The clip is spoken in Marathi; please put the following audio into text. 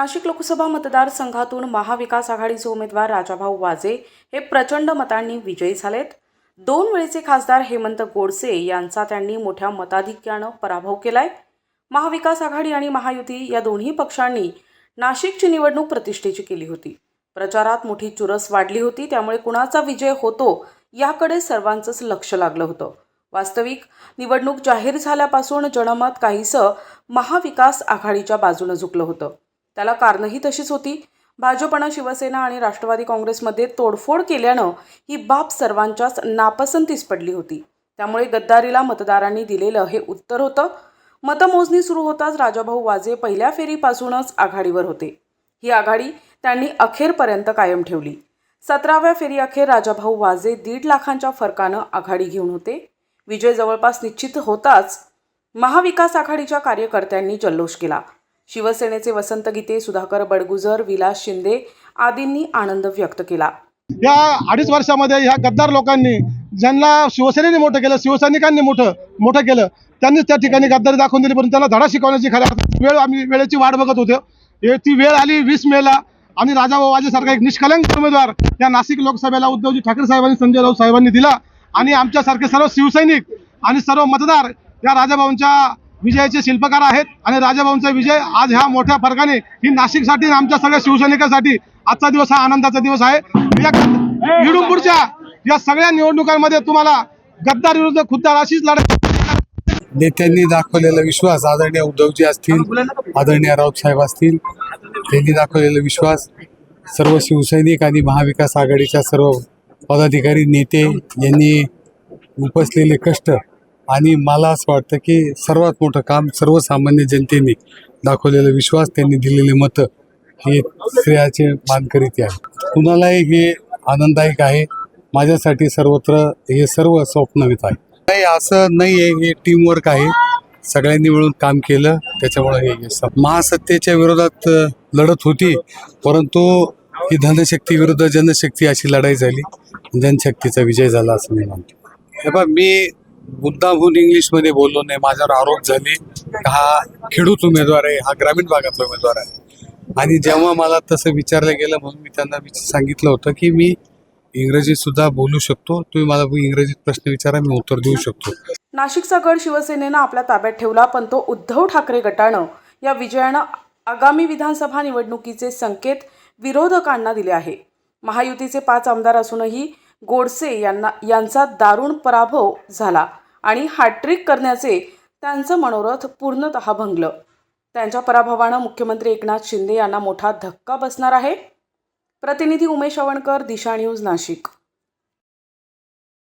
नाशिक लोकसभा मतदारसंघातून महाविकास आघाडीचे उमेदवार राजाभाऊ वाजे हे प्रचंड मतांनी विजयी झालेत. दोन वेळेचे खासदार हेमंत गोडसे यांचा त्यांनी मोठ्या मताधिक्यानं पराभव केलाय. महाविकास आघाडी आणि महायुती या दोन्ही पक्षांनी नाशिकची निवडणूक प्रतिष्ठेची केली होती. प्रचारात मोठी चुरस वाढली होती त्यामुळे कुणाचा विजय होतो याकडे सर्वांचंच लक्ष लागलं होतं. वास्तविक निवडणूक जाहीर झाल्यापासून जनमत काहीसं महाविकास आघाडीच्या बाजूनं झुकलं होतं. त्याला कारणंही तशीच होती. भाजपनं शिवसेना आणि राष्ट्रवादी काँग्रेसमध्ये तोडफोड केल्यानं ही बाब सर्वांच्याच नापसंतीस पडली होती. त्यामुळे गद्दारीला मतदारांनी दिलेलं हे उत्तर होतं. मतमोजणी सुरू होताच राजाभाऊ वाजे पहिल्या फेरीपासूनच आघाडीवर होते. ही आघाडी त्यांनी अखेरपर्यंत कायम ठेवली. सतराव्या फेरीअखेर राजाभाऊ वाजे दीड लाखांच्या फरकानं आघाडी घेऊन होते. विजय जवळपास निश्चित होताच महाविकास आघाडीच्या कार्यकर्त्यांनी जल्लोष केला. शिवसेनेचे वसंत गीते सुधाकर बडगुजर विलास शिंदे आदींनी आनंद व्यक्त केला. या अडीच वर्षामध्ये ह्या गद्दार लोकांनी ज्यांना शिवसेनेने मोठं केलं शिवसैनिकांनी मोठं मोठं केलं त्यांनीच त्या ठिकाणी गद्दारी दाखवून दिली परंतु त्यांना धडा शिकवण्याची खऱ्या वेळ आम्ही वेळेची वाट बघत होतो. हे ती वेळ आली वीस मेला आणि राजाभाऊ वाजेसारखा एक निष्कलंक उमेदवार या नाशिक लोकसभेला उद्धवजी ठाकरे साहेबांनी संजय राऊत साहेबांनी दिला. आणि आमच्यासारखे सर्व शिवसैनिक आणि सर्व मतदार या राजाभाऊंच्या विजयाचे शिल्पकार आहेत आणि राजाभाऊंचा विजय आज ह्या मोठ्या फरकाने ही नाशिकसाठी आणि आमच्या सगळ्या शिवसैनिकांसाठी आजचा दिवस हा आनंदाचा दिवस आहे. या इडून पुढच्या या सगळ्या निवडणुकांमध्ये तुम्हाला गद्दार विरुद्ध खुद्दार अशीच लढाई नेत्यांनी दाखवलेला विश्वास. आदरणीय उद्धवजी असतील आदरणीय राऊत साहेब असतील त्यांनी दाखवलेला विश्वास. सर्व शिवसैनिक आणि महाविकास आघाडीच्या सर्व पदाधिकारी नेते यांनी उपसलेले कष्ट आणि मला असं वाटतं की सर्वात मोठं काम सर्वसामान्य जनतेने दाखवलेला विश्वास त्यांनी दिलेले मतं हे श्रेयाचे मानकरीत आहे कुणालाही हे आनंददायक आहे. माझ्यासाठी सर्वत्र हे सर्व स्वप्नवित आहे. नाही असं नाही आहे हे टीमवर्क आहे. सगळ्यांनी मिळून काम केलं त्याच्यामुळे हे महासत्तेच्या विरोधात लढत होती परंतु ही धनशक्ती विरुद्ध जनशक्ती अशी लढाई झाली. जनशक्तीचा विजय झाला असं मी मानतो हे बा मी मुद्दामहून इंग्लिशमध्ये बोललो नाही माझ्यावर आरोप झाले हा खेडूत उमेदवार आहे हा ग्रामीण भागातला उमेदवार आहे. आणि जेव्हा मला तसं विचारलं गेलं म्हणून मी त्यांना सांगितलं होतं की मी इंग्रजीत सुद्धा बोलू शकतो तुम्ही मला इंग्रजीत प्रश्न विचारा मी उत्तर देऊ शकतो. नाशिकचा गड शिवसेनेनं आपल्या ताब्यात ठेवला पण तो उद्धव ठाकरे गटानं या विजयानं आगामी विधानसभा निवडणुकीचे संकेत विरोधकांना दिले आहे. महायुतीचे पाच आमदार असूनही गोडसे यांना यांचा दारुण पराभव झाला. आणि हॅट्रिक करण्याचे त्यांचं मनोरथ पूर्णतः भंगलं. त्यांच्या पराभवानं मुख्यमंत्री एकनाथ शिंदे यांना मोठा धक्का बसणार आहे. प्रतिनिधी उमेश अवणकर दिशा न्यूज नाशिक.